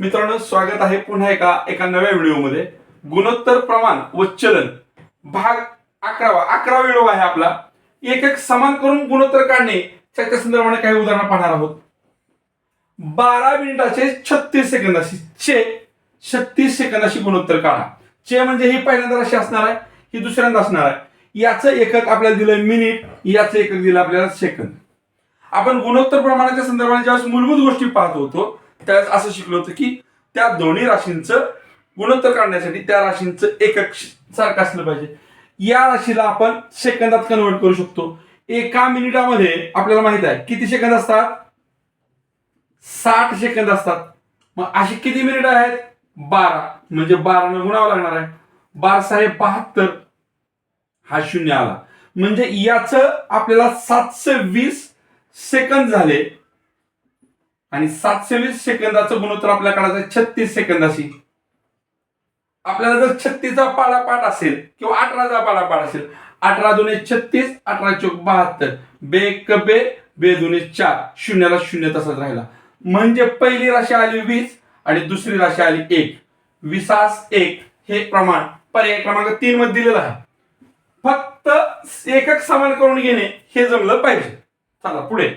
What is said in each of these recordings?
मित्रांनो स्वागत आहे पुन्हा एका एका नव्या व्हिडिओमध्ये. गुणोत्तर प्रमाण व चलन. भाग अकरावा. अकरावा व्हिडिओ आहे आपला. एक एक समान करून गुणोत्तर काढणे. त्याच्या संदर्भाने काही उदाहरणं पाहणार आहोत. बारा मिनिटाचे छत्तीस सेकंदाशी. चे छत्तीस सेकंदाशी गुणोत्तर काढा. चे म्हणजे ही पहिल्यांदा राशी असणार आहे ही दुसऱ्यांदा असणार आहे. याचं एकक आपल्याला दिलंय मिनिट याचं एकक दिलं आपल्याला सेकंद. आपण गुणोत्तर प्रमाणाच्या संदर्भाने ज्यावेळेस मूलभूत गोष्टी पाहत होतो त्यावेळेस असं शिकलो होतं की त्या दोन्ही राशींचं गुणोत्तर काढण्यासाठी त्या राशींचं एकक सारखं असलं पाहिजे. या राशीला आपण सेकंदात कन्वर्ट करू शकतो. एका मिनिटामध्ये आपल्याला माहीत आहे किती सेकंद असतात? साठ सेकंद असतात. मग अशी किती मिनिट आहेत? बारा. म्हणजे बारानं गुणावं लागणार आहे. बारा साहेब बहात्तर. हा शून्य आला. म्हणजे याचं आपल्याला सातशे वीस सेकंद झाले. आणि सातशे वीस सेकंदाचं गुणोत्तर आपल्याला काढायचं छत्तीस सेकंदाशी. आपल्याला जर छत्तीसचा पाडापाठ असेल किंवा अठराचा पाडापाठ असेल अठरा दोन छत्तीस अठरा चौक बहात्तर. बे क बे बे दोन्ही चार. शून्याला शून्य तसाच राहिला. म्हणजे पहिली राशी आली वीस आणि दुसरी राशी आली एक. विसास एक हे प्रमाण पर्याय क्रमांक तीन मध्ये दिलेलं आहे. फक्त एकक समान करून घेणे हे जमलं पाहिजे. चला पुढे.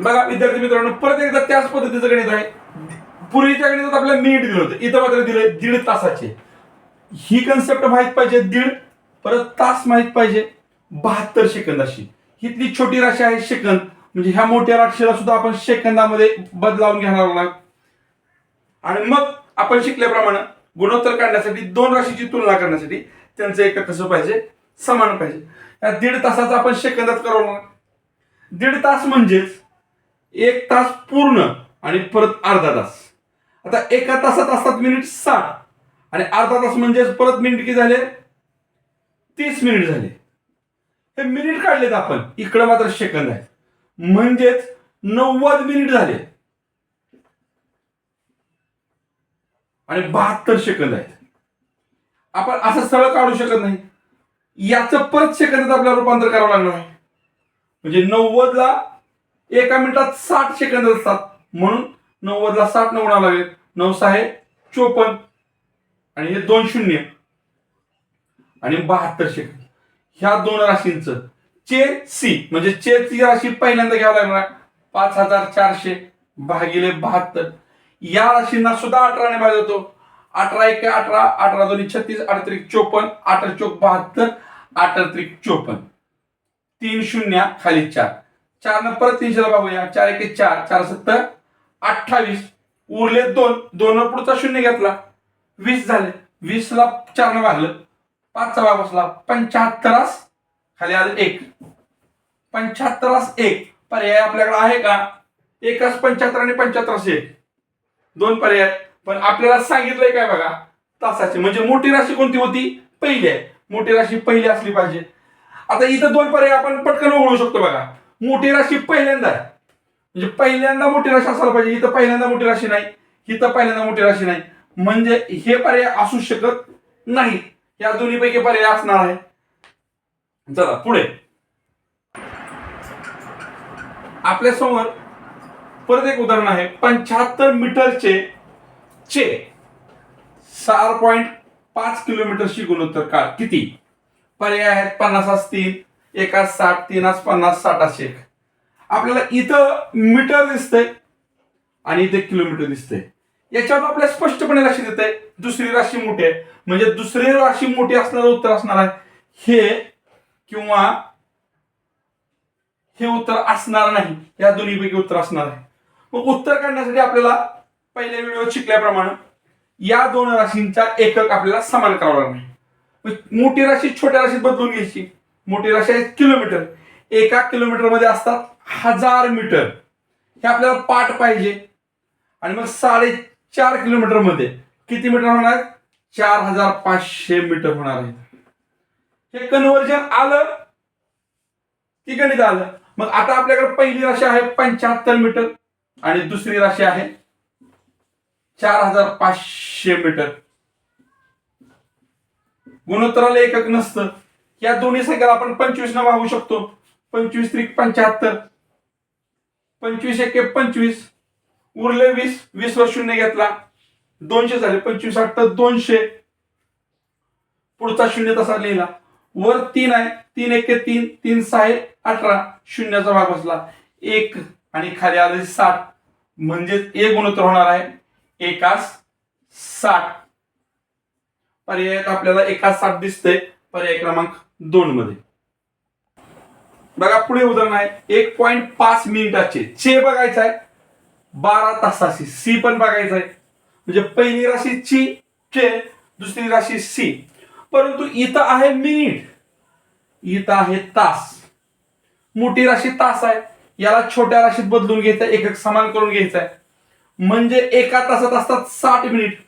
बघा विद्यार्थी मित्रांनो परत एकदा त्याच पद्धतीचं गणित आहे. पूर्वीच्या गणितात आपल्याला मिनिट दिलं होतं. इथं मात्र दिलंय दीड तासाचे. ही कन्सेप्ट माहीत पाहिजे दीड परत तास माहीत पाहिजे बहात्तर सेकंदाशी. इथली छोटी राशी आहे सेकंद. म्हणजे ह्या मोठ्या राशीला सुद्धा आपण सेकंदामध्ये बदलावून घेणार आहोत. आणि मग आपण शिकल्याप्रमाणे गुणोत्तर काढण्यासाठी दोन राशीची तुलना करण्यासाठी त्यांचं एक कसं पाहिजे? समान पाहिजे. या दीड तासाचा आपण सेकंदात करवणार. दीड तास म्हणजेच एक तास पूर्ण आणि परत अर्धा तास. आता एका तासात असतात मिनिट साठ. आणि अर्धा तास म्हणजेच परत मिनिट किती झाले? तीस मिनिट झाले. हे मिनिट काढलेत आपण. इकडं मात्र सेकंद आहेत म्हणजेच नव्वद मिनिट झाले. आणि बहात्तर सेकंद आहेत. आपण असं सरळ काढू शकत नाही. याचं परत सेकंदात आपल्याला रूपांतर करावं लागणार आहे. म्हणजे नव्वदला एका मिनिटात साठ सेकंद असतात. म्हणून नव्वदला साठ नऊ म्हणावं लागेल. नऊ सहा चोपन्न. आणि हे दोन शून्य. आणि बहात्तर सेकंद. ह्या दोन राशींचं चे सी म्हणजे चे ती राशी पहिल्यांदा घ्यावं लागणार पाच हजार चारशे भागिले बहात्तर. या राशींना सुद्धा अठराने भाग होतो. अठरा एक अठरा अठरा दोन्ही छत्तीस अठत्रिक चोपन्न अठरा चोक बहात्तर अठत्रिक चोपन्न. तीन शून्य खाली चार. चार न परत तीनशेला बघूया चार एक चार चार सत्तर अठ्ठावीस. उरले दोन दोन पुढचा शून्य घेतला. वीस झाले. वीसला चार न भागलं पाचचा भाग बसला. पंच्याहत्तरास खाली आलं एक. पंच्याहत्तरास एक. पर्याय आपल्याकडे आहे का? एकाच पंच्याहत्तर आणि पंच्याहत्तरास एक. दोन पर्याय. आहेत. पण आपल्याला सांगितलंय काय बघा? तासाचे. म्हणजे मोठी राशी कोणती होती? पहिली आहे. मोठी राशी पहिली असली पाहिजे. आता इथं दोन पर्याय आपण पटकन ओळखू शकतो बघा. मोठी राशी पहिल्यांदा आहे. म्हणजे पहिल्यांदा मोठी राशी असायला पाहिजे इथं पहिल्यांदा मोठी राशी नाही इथं पहिल्यांदा मोठी राशी नाही. म्हणजे हे पर्याय असू शकत नाही. या दोन्हीपैकी पर्याय असणार आहे. चला पुढे. आपल्यासमोर परत एक उदाहरण आहे. पंच्याहत्तर मीटरचे चे चार पॉइंट पाच किलोमीटरची गुणोत्तर काळ किती? पर्याय आहेत पन्नास असतील एकाच साठ तीनास पन्नास साठाशे एक. आपल्याला इथं मीटर दिसतंय आणि इथे किलोमीटर दिसतंय. याच्यावर आपल्याला स्पष्टपणे लक्षात येत आहे दुसरी राशी मोठी आहे. म्हणजे दुसरी राशी मोठी असणारं उत्तर असणार आहे. हे किंवा हे उत्तर असणार नाही या दोन्हीपैकी उत्तर असणार आहे. मग उत्तर काढण्यासाठी आपल्याला पहिल्या व्हिडिओ शिकल्याप्रमाणे या दोन राशींचा एकक आपल्याला समान करावा लागणार मोठी राशी छोट्या राशीत बदलून घ्यायची. मोठी राशी आहे किलोमीटर. एका किलोमीटरमध्ये असतात हजार मीटर. हे आपल्याला पाठ पाहिजे. आणि मग साडेचार किलोमीटरमध्ये किती मीटर होणार? आहेत? चार हजार पाचशे मीटर होणार आहेत हे कन्व्हर्जन आलं की गणित आलं? मग आता आपल्याकडे पहिली राशी आहे पंच्याहत्तर मीटर आणि दुसरी राशी आहे चार हजार पाचशे मीटर. गुणोत्तराला एकक नसतं. या दोन्ही संख्याला आपण पंचवीस न वाहू शकतो. पंचवीस त्रिक पंच्याहत्तर. पंचवीस एके पंचवीस. उरले वीस. वीस वर शून्य घेतला. दोनशे झाले. पंचवीस आठ तर दोनशे. पुढचा शून्य तसा लिहिला. वर तीन आहे. तीन एक तीन. तीन सहा अठरा. शून्याचा भाग बसला. एक आणि खाली आले साठ. म्हणजेच एक गुणोत्तर होणार आहे. एकास साठ. पर्यायात आपल्याला एकास साठ दिसतंय. पर्याय क्रमांक दोन मध्ये. बघा पुढे उदाहरण आहे. एक पॉईंट पाच मिनिटाचे चे बघायचं आहे. बारा तासाची. सी पण बघायचं आहे. म्हणजे पहिली राशी ची चे दुसरी राशी सी. परंतु इथं आहे मिनिट इथं आहे तास. मोठी राशी तास आहे. याला छोट्या राशीत बदलून घ्यायचं एक एक समान करून घ्यायचं आहे. म्हणजे एका तासात असतात साठ मिनिट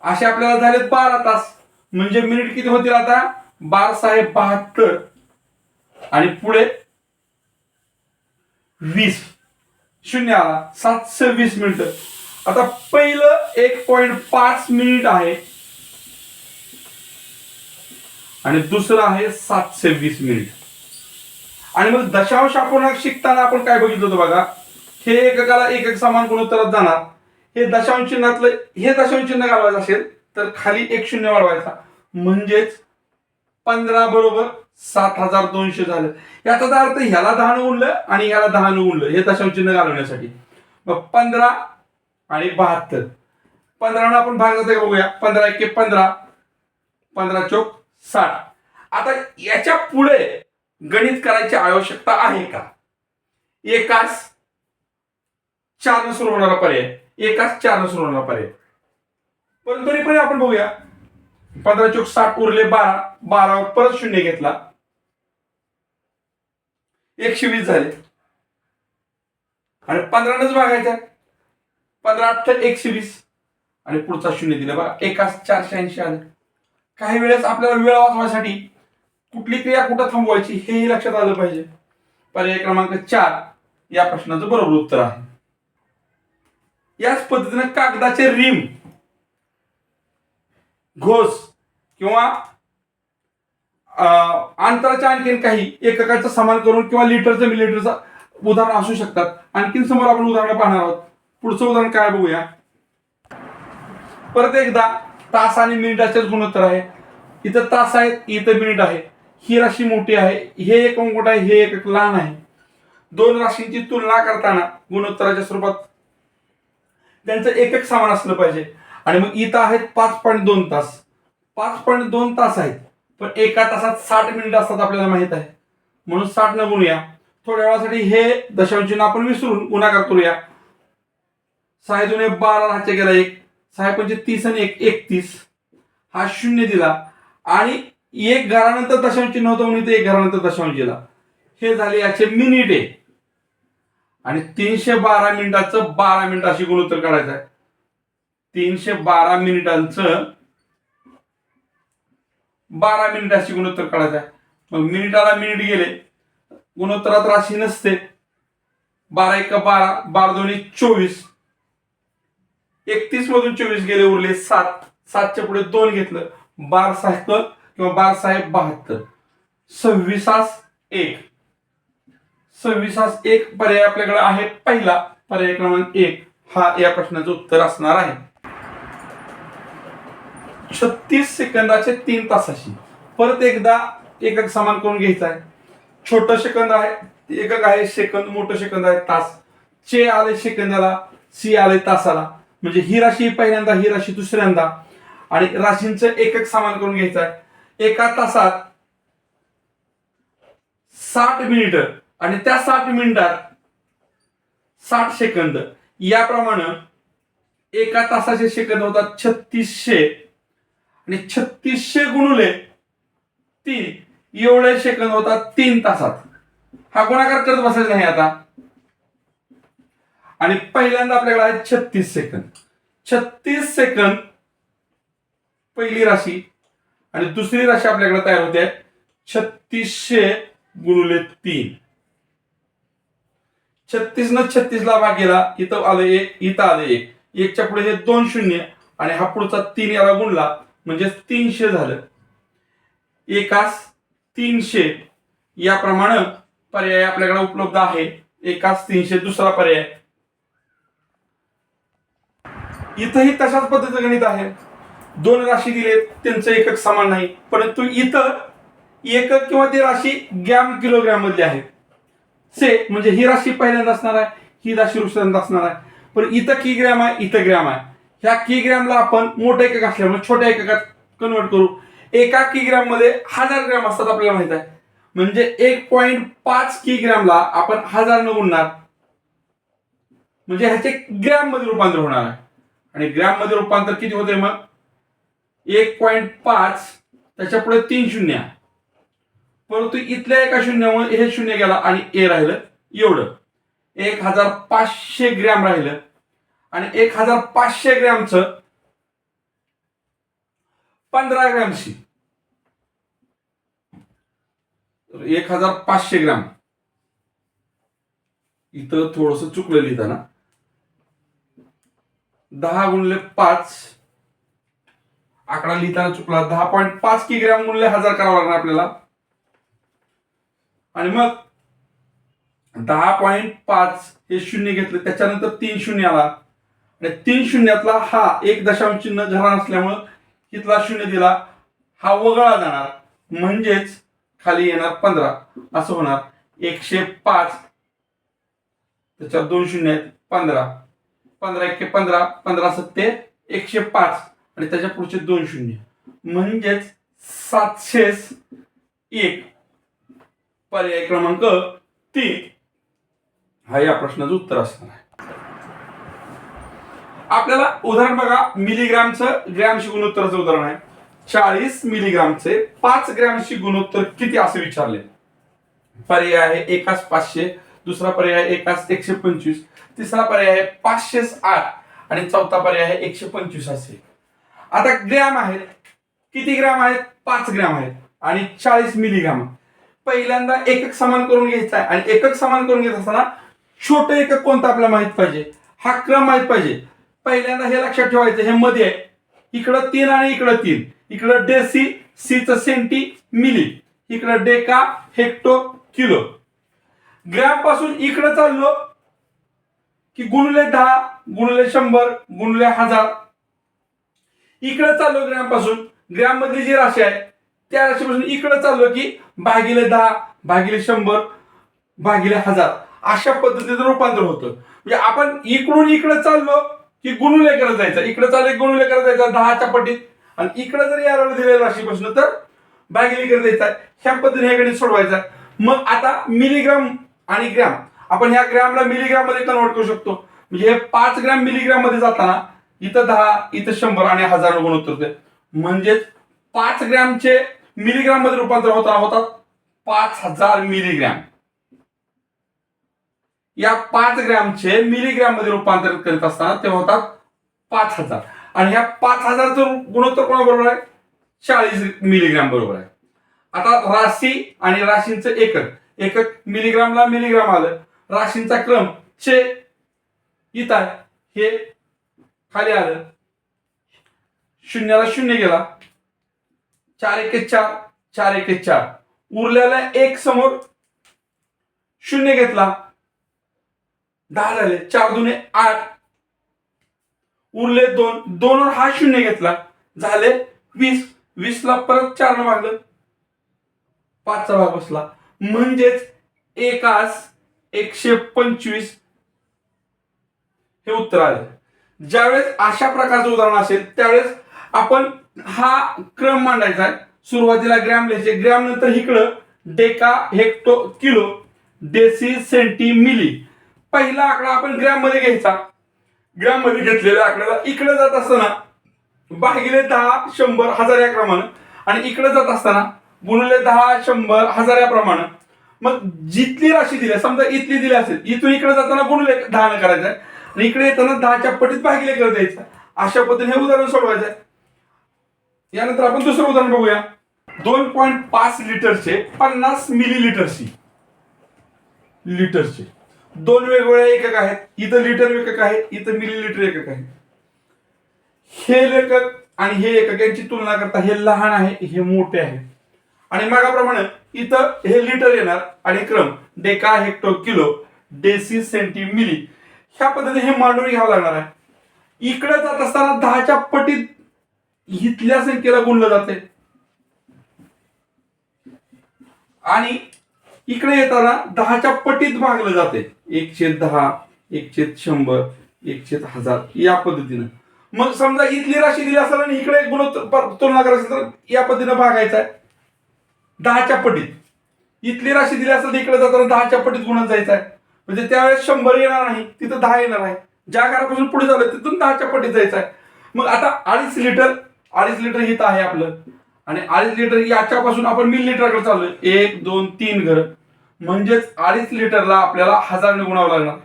असे आपल्याला झाले बारा तास. म्हणजे मिनिट किती होतील आता? बारा सहा बहात्तर. आणि पुढे वीस. शून्य आला. सातशे वीस मिनिट आता पहिलं एक पॉइंट पाच मिनिट आहे. आणि दुसरं आहे सातशे वीस मिनिट आणि मग दशांश आपण शिकताना आपण काय बघितलं होतं बघा? हे एककाला एक एक समान गुणोत्तरात जाणार. हे दशांश चिन्हातलं हे दशांश चिन्ह घालवायचं असेल तर खाली एक शून्य वाढवायचा. म्हणजेच पंधरा बरोबर सात हजार दोनशे झालं. याचा अर्थ ह्याला दहा उरलं आणि ह्याला दहा उरलं हे दशांश चिन्ह घालवण्यासाठी. मग पंधरा आणि बहात्तर. पंधरा आपण भाग जाते बघूया. पंधरा एके पंधरा. पंधरा चौक साठ. आता याच्यापुढे गणित करायची आवश्यकता आहे का? एकाच चार सुरू होणारा पर्याय. एकाच चार सुरू होणारा पर्याय. पण तरी पण आपण बघूया. पंधरा चौक साठ उरले बारा बारावर परत शून्य घेतला. एकशे वीस झाले. आणि पंधरानच भागायचा पंधरा अठ्ठ एकशे वीस. आणि पुढचा शून्य दिला बघा. एकाच चारशे ऐंशी आले. काही वेळेस आपल्याला वेळ वाचवण्यासाठी कुठली क्रिया कुठं थांबवायची हेही लक्षात आलं पाहिजे. पर्याय क्रमांक चार या प्रश्नाचं बरोबर उत्तर आहे. याच पद्धतीने कागदाचे रिम घोस किंवा अं, अंतराच्या आणखीन काही एककाचा समान करून किंवा लिटरचं मिलिटरचं उदाहरण असू शकतात. आणखीन समोर आपण उदाहरण पाहणार आहोत. पुढचं उदाहरण काय बघूया? परत एकदा तास आणि मिनिटाचेच गुणोत्तर आहे. इथं तास आहेत इथं मिनिट आहे. ही राशी मोठी आहे हे एक अंकुट आहे हे एक लहान आहे. दोन राशींची तुलना करताना गुणोत्तराच्या स्वरूपात त्यांचं एक एक समान असलं पाहिजे. आणि मग इथं आहेत पाच पॉईंट दोन तास. पाच पॉईंट दोन तास आहेत. पण एका तासात साठ मिनिट असतात आपल्याला माहीत आहे. म्हणून साठ न गुणूया. थोड्या वेळासाठी हे दशांश चिन्ह आपण विसरून गुणाकार करूया. सहा जुने बारा राहायचे गेला एक. सहा पंचे तीस आणि एक. एकतीस. हा शून्य दिला. आणि एक घरानंतर दशांश चिन्ह होतं म्हणून इथे एक घरानंतर दशांश दिला. हे झाले याचे मिनिटे आणि तीनशे बारा मिनिटाचं बारा मिनिटाशी गुणोत्तर काढायचं आहे. तीनशे बारा मिनिटांचं बारा मिनिटाशी गुणोत्तर काढायचं आहे. मग मिनिटाला मिनिट गेले गुणोत्तरात राशी नसते. बारा एक बारा बारा दोन्ही चोवीस. एकतीस मधून चोवीस गेले उरले सात. सातच्या पुढे दोन घेतलं बार साहेब किंवा बार साहेब बहात्तर. सव्वीसास एक. सव्वीसास एक पर्याय आपल्याकडे आहे पहिला पर्याय क्रमांक एक. हा या प्रश्नाचं उत्तर असणार आहे. छत्तीस सेकंदाचे तीन तासाशी. परत एकदा एकक समान करून घ्यायचा आहे. छोट सेकंद आहे एकक आहे सेकंद मोठं सेकंद आहे तास. चे आले सेकंदाला सी आले तासाला. म्हणजे ही राशी पहिल्यांदा ही राशी दुसऱ्यांदा. आणि राशींचं एकक समान करून घ्यायचं आहे. एका तासात साठ मिनिट आणि त्या साठ मिनिटात साठ सेकंद. याप्रमाणे एका तासाचे सेकंद होतात छत्तीसशे. आणि छत्तीसशे गुणुले तीन एवढे सेकंद होतात तीन तासात. हा गुणाकार करत बसायचा नाही आता. आणि पहिल्यांदा आपल्याकडे आहे छत्तीस सेकंद छत्तीस सेकंद पहिली राशी आणि दुसरी राशी आपल्याकडे तयार होते छत्तीसशे गुणुले तीन. छत्तीस न छत्तीस ला भाग गेला इथं आलं एक इथं आलं एक. एकच्या पुढे हे दोन शून्य आणि हा पुढचा तीन याला गुणला. म्हणजे तीनशे झालं. एकास तीनशे याप्रमाणे पर्याय आपल्याकडे उपलब्ध आहे. एकास तीनशे दुसरा पर्याय. इथंही तशाच पद्धतीचं गणित आहे. दोन राशी दिलेत त्यांचं एकक समान नाही. परंतु इथं एकक किंवा ती राशी ग्रॅम किलोग्रॅम मधली आहे. से म्हणजे ही राशी पहिल्यांदा असणार आहे ही राशी दुसऱ्यांदा असणार आहे. पण इथं की ग्रॅम आहे इथं ग्रॅम आहे. ह्या किग्रॅमला आपण मोठ्या एकक असल्यामुळे म्हणजे छोट्या एककात कन्वर्ट करू. एका की ग्रॅममध्ये हजार ग्रॅम असतात आपल्याला माहीत आहे. म्हणजे एक पॉईंट पाच किग्रॅमला आपण हजार न गुणणार. म्हणजे ह्याचे ग्रॅममध्ये रूपांतर होणार आहे. आणि ग्रॅममध्ये रूपांतर किती होते मग? एक पॉईंट पाच त्याच्या पुढे तीन शून्य आहे. परंतु इथल्या एका शून्यामुळे हे शून्य गेला आणि ए राहिलं एवढं. एक हजार पाचशे ग्रॅम राहिलं. आणि एक हजार पाचशे ग्रॅमचं पंधरा ग्रॅमशी. एक हजार पाचशे ग्रॅम. इथं थोडस चुकलं लिहिताना. दहा गुणले पाच. आकडा लिहिताना चुकला दहा पॉईंट पाच की ग्रॅम गुणले हजार करावं लागणार आपल्याला. आणि मग दहा पॉईंट पाच हे शून्य घेतलं त्याच्यानंतर तीन शून्य आला. आणि तीन शून्यातला हा एक दशांश चिन्ह घरा नसल्यामुळं इथला शून्य दिला हा वगळा जाणार. म्हणजेच खाली येणार पंधरा. असं होणार एकशे पाच. त्याच्यात दोन शून्य आहेत पंधरा. पंधरा एके पंधरा पंधरा सत्ते एकशे पाच. आणि त्याच्या पुढचे दोन शून्य. म्हणजेच सातशे एक. पर्याय क्रमांक तीन. हा या प्रश्नाचं उत्तर असणार आहे. आपल्याला उदाहरण बघा मिलीग्रामचं ग्रॅमशी गुणोत्तराचं उदाहरण आहे. चाळीस मिलीग्रामचे पाच ग्रॅमशी गुणोत्तर किती असे विचारले? पर्याय आहे एकाच पाचशे दुसरा पर्याय आहे एकाच एकशे पंचवीस तिसरा पर्याय आहे पाचशे आठ आणि चौथा पर्याय आहे एकशे पंचवीस असे. आता ग्रॅम आहेत. किती ग्रॅम आहेत? पाच ग्रॅम आहेत. आणि चाळीस मिलीग्राम. पहिल्यांदा एकक समान करून घ्यायचा आहे. आणि एकक समान करून घेत असताना छोटं एकक कोणतं आपल्याला माहीत पाहिजे? हा क्रम माहीत पाहिजे. पहिल्यांदा हे लक्षात ठेवायचं हे मध्ये आहे. इकडं तीन आणि इकडं तीन. इकडं डेसी सीचं सेंटी मिली इकडं डेका हेक्टो किलो. ग्रॅमपासून इकडं चाललो की गुणले दहा गुणले शंभर गुणले हजार. इकडे चाललो ग्रॅमपासून. ग्रॅम मधली जी राशी आहे त्या राशीपासून इकडे चाललो की भागिले दहा भागिले शंभर भागिले हजार. अशा पद्धतीचं रूपांतर होतं. म्हणजे आपण इकडून इकडे चाललो की गुणुले करत जायचं. इकडे चालले गुणुले करत जायचं दहाच्या पटीत. आणि इकडे जर याला दिलेला राशी प्रश्न तर भागिले करत जायचा ह्या पद्धतीने हे गणित सोडवायचा. मग आता मिलीग्राम आणि ग्रॅम आपण ह्या ग्रॅमला मिलीग्राममध्ये कन्वर्ट करू शकतो. म्हणजे हे पाच ग्रॅम मिलीग्राममध्ये जाताना इथं दहा इथं शंभर आणि हजार गुणोत्तर होते. म्हणजेच पाच ग्रॅमचे मिलीग्राममध्ये रूपांतर होता होतात पाच हजार मिलीग्रॅम या पाच ग्रॅमचे मिलीग्रॅममध्ये रूपांतरित करीत असताना ते होतात पाच हजार. आणि ह्या पाच हजारचं गुणोत्तर कोणाबरोबर आहे? चाळीस मिलीग्राम बरोबर आहे. आता राशी आणि राशींचं एकक. एकक मिलीग्रामला मिलीग्राम आलं. राशींचा क्रम चे इथं हे खाली आलं. शून्याला शून्य गेला. चार एके चार चार एके चार. उरलेला एक समोर शून्य घेतला. दहा झाले चार दुने आठ. उरले दोन दोनवर हा शून्य घेतला. झाले वीस. वीसला परत चार भागलं. पाचचा भाग बसला. म्हणजेच एकास एकशे पंचवीस. हे उत्तर आलं. ज्यावेळेस अशा प्रकारचं उदाहरण असेल त्यावेळेस आपण हा क्रम मांडायचा आहे. सुरुवातीला ग्रॅम लिहायचे. ग्रॅम नंतर इकडं deca hecto kilo deci centi milli पहिला आकडा आपण ग्रॅममध्ये घ्यायचा. ग्रॅममध्ये घेतलेल्या आकड्याला इकडे जात असताना भागिले दहा शंभर हजार या क्रमानं आणि इकडे जात असताना गुणले दहा शंभर हजार या प्रमाणे मग जिथली राशी दिली समजा इथली दिली असेल इथून इकडे जाताना गुणले दहा न करायचं आहे आणि इकडे येताना दहाच्या पटीत भागिले करत द्यायचं. अशा पद्धतीने हे उदाहरण सोडवायचं आहे यानंतर आपण दुसरं उदाहरण बघूया. दोन पॉईंट पाच लिटरचे पन्नास मिली लिटरची लिटरचे दोन वेगवेगळ्या एकक आहेत. इथं लिटर एकक आहे इथं मिली लिटर एकक आहे. हे लेखक आणि हे एकक यांची तुलना करता हे लहान आहे हे मोठे आहे. आणि मागाप्रमाणे इथं हे लिटर येणार आणि क्रम deca hecto kilo deci centi milli ह्या पद्धतीने हे मांडून घ्यावं लागणार आहे. इकडे जात असताना दहाच्या पटीत इथल्या संख्येला गुणलं जाते. आणि इकडे येताना दहाच्या पटीत भागलं जाते. एकशे दहा एकशे शंभर एकशे हजार या पद्धतीनं. मग समजा इथली राशी दिली असेल आणि इकडे गुणोत्तर तुलना करायची तर या पद्धतीनं भागायचा आहे. दहाच्या पटीत. इथली राशी दिली असेल तर इकडे जाताना दहाच्या पटीत गुणत जायचं आहे. म्हणजे त्यावेळेस शंभर येणार नाही तिथं दहा येणार आहे. ज्या घरापासून पुढे झालं तिथून दहाच्या पटीत जायचं आहे. मग आता अडीच लिटर अडीच लिटर हित आहे आपलं. आणि अडीच लिटर याच्यापासून आपण मिल लिटरकडे चाललोय. एक दोन तीन घर. म्हणजेच अडीच लिटरला आपल्याला हजार गुणावं लागणार.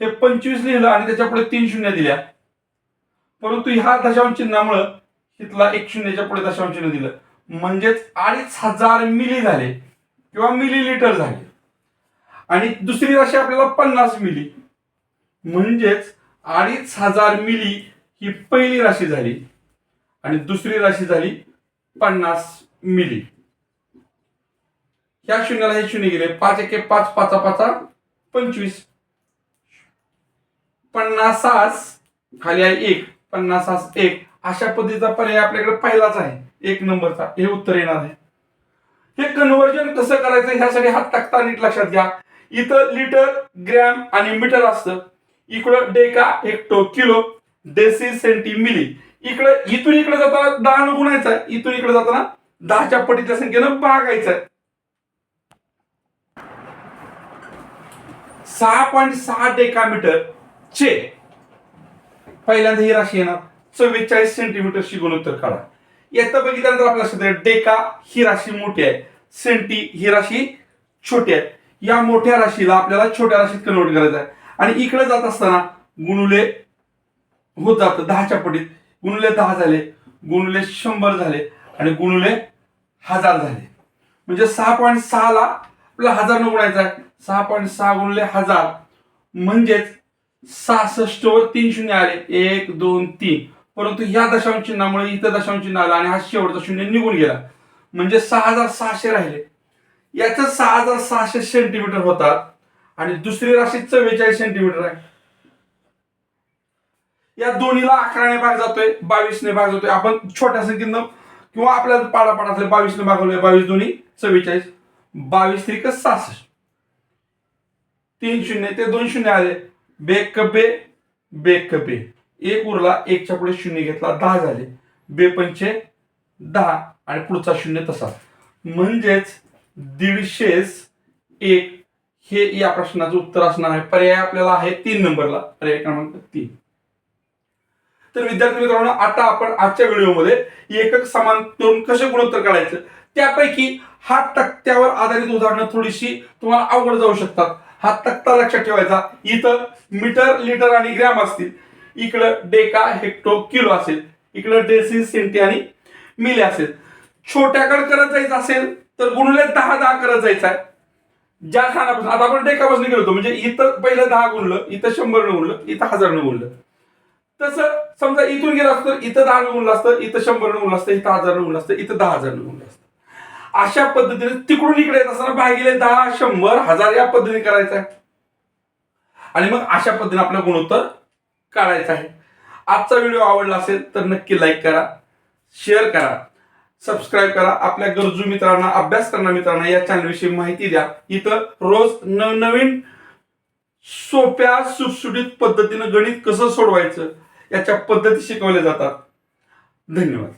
हे पंचवीस लिहिलं आणि त्याच्या पुढे तीन शून्य दिल्या. परंतु ह्या दशांश चिन्हामुळं तिथला एक शून्याच्या पुढे दशांश चिन्ह दिलं. म्हणजेच अडीच हजार मिली झाले किंवा मिली लिटर झाले. आणि दुसरी राशी आपल्याला पन्नास मिली. म्हणजेच अडीच हजार मिली ही पहिली राशी झाली. आणि दुसरी राशी झाली पन्नास मिली. ह्या शून्याला हे शून्य गेले. पाच एके पाच पाचा पाचा पंचवीस. पन्नासास खाली आहे एक. पन्नासास एक. अशा पद्धतीचा पर्याय आपल्याकडे पहिलाच आहे. एक नंबरचा. हे उत्तर येणार आहे. हे कन्व्हर्जन कसं करायचं ह्यासाठी हा टाकता नीट लक्षात घ्या. इथं लिटर ग्रॅम आणि मीटर असतं. इकडं deca hecto kilo deci centi milli इकडे इथून इकडे जाताना दहा न आहे. इथून इकडे जाताना दहाच्या पटीच्या संख्येनं भागायचं सहा पॉईंट सहा डेकामीटर चे. पहिल्यांदा ही राशी येणार. चव्वेचाळीस सेंटीमीटरची गुणोत्तर काढा. येतं बघितल्यानंतर आपल्या लक्षात येईल डेका ही राशी मोठी आहे. सेंटी ही राशी छोटी आहे. या मोठ्या राशीला आपल्याला छोट्या राशीत कन्वर्ट करायचं आहे. आणि इकडे जात असताना गुणुले होत जातं दहाच्या पटीत. गुणुले दहा झाले गुणुले शंभर झाले आणि गुणुले हजार झाले. म्हणजे सहा पॉईंट सहाला आपल्याला हजार न गुणायचा आहे. सहा पॉईंट सहा गुणले हजार. म्हणजेच सहासष्ट वर तीन शून्य आले. एक दोन तीन. परंतु ह्या दशांश चिन्हामुळे इथं दशांश चिन्ह आलं आणि हा शेवटचा शून्य निघून गेला. म्हणजे सहा हजार सहाशे राहिले. याचं सहा हजार सहाशे सेंटीमीटर होतात आणि दुसरी राशी चव्वेचाळीस सेंटीमीटर आहे. या दोन्हीला अकराने भाग जातोय बावीसने भाग जातोय. आपण छोट्या संख्येनं किंवा आपल्याला पाडापाड बावीसने भागवले बावीस दोन्ही चव्वेचाळीस. बावीस त्रिक सहासष्ट. तीन शून्य ते दोन शून्य आले. बेक बे बेक बे. एक उरला एकच्या पुढे शून्य घेतला दहा झाले. बे पंचे दहा आणि पुढचा शून्य तसा. म्हणजेच दीडशेच एक हे या प्रश्नाचं उत्तर असणार आहे. पर्याय आपल्याला आहे तीन नंबरला. पर्याय क्रमांक तीन. तर विद्यार्थी मित्रांनो आता आपण आजच्या व्हिडिओमध्ये एकक समान करून कसे गुणोत्तर काढायचं? त्यापैकी हा तक्त्यावर आधारित उदाहरणं थोडीशी तुम्हाला अवघड जाऊ शकतात. हा तक्ता लक्षात ठेवायचा. इथं मीटर लिटर आणि ग्रॅम असतील. इकडं डेका हेक्टो किलो असेल. इकडं डेसिस सेंटी आणि मिले असेल. छोट्याकडे करत जायचं असेल तर गुणले दहा दहा करत जायचं आहे. ज्या खानापासून आता आपण डेकापासून गेलो होतो. म्हणजे इथं पहिलं दहा गुणलं इथं शंभर न गुणलं इथं हजार न गुणलं. तसं समजा इथून गेलं असतं इथं दहा न गुणलं असतं इथं शंभर न गुणलं असतं इथं हजार न गुणलं असतं इथं दहा हजार न गुणलं असतं. अशा पद्धतीने तिकडून इकडे येत असताना गेले दहा शंभर हजार या पद्धतीने करायचं आहे. आणि मग अशा पद्धतीने आपलं गुणोत्तर काढायचं आहे. आजचा व्हिडिओ आवडला असेल तर नक्की लाईक करा शेअर करा सबस्क्राईब करा. आपल्या गरजू मित्रांना अभ्यास करणाऱ्या मित्रांना या चॅनलविषयी माहिती द्या. इथं रोज नवनवीन सोप्या सुटसुटीत पद्धतीनं गणित कसं सोडवायचं याच्या पद्धती शिकवल्या जातात. धन्यवाद.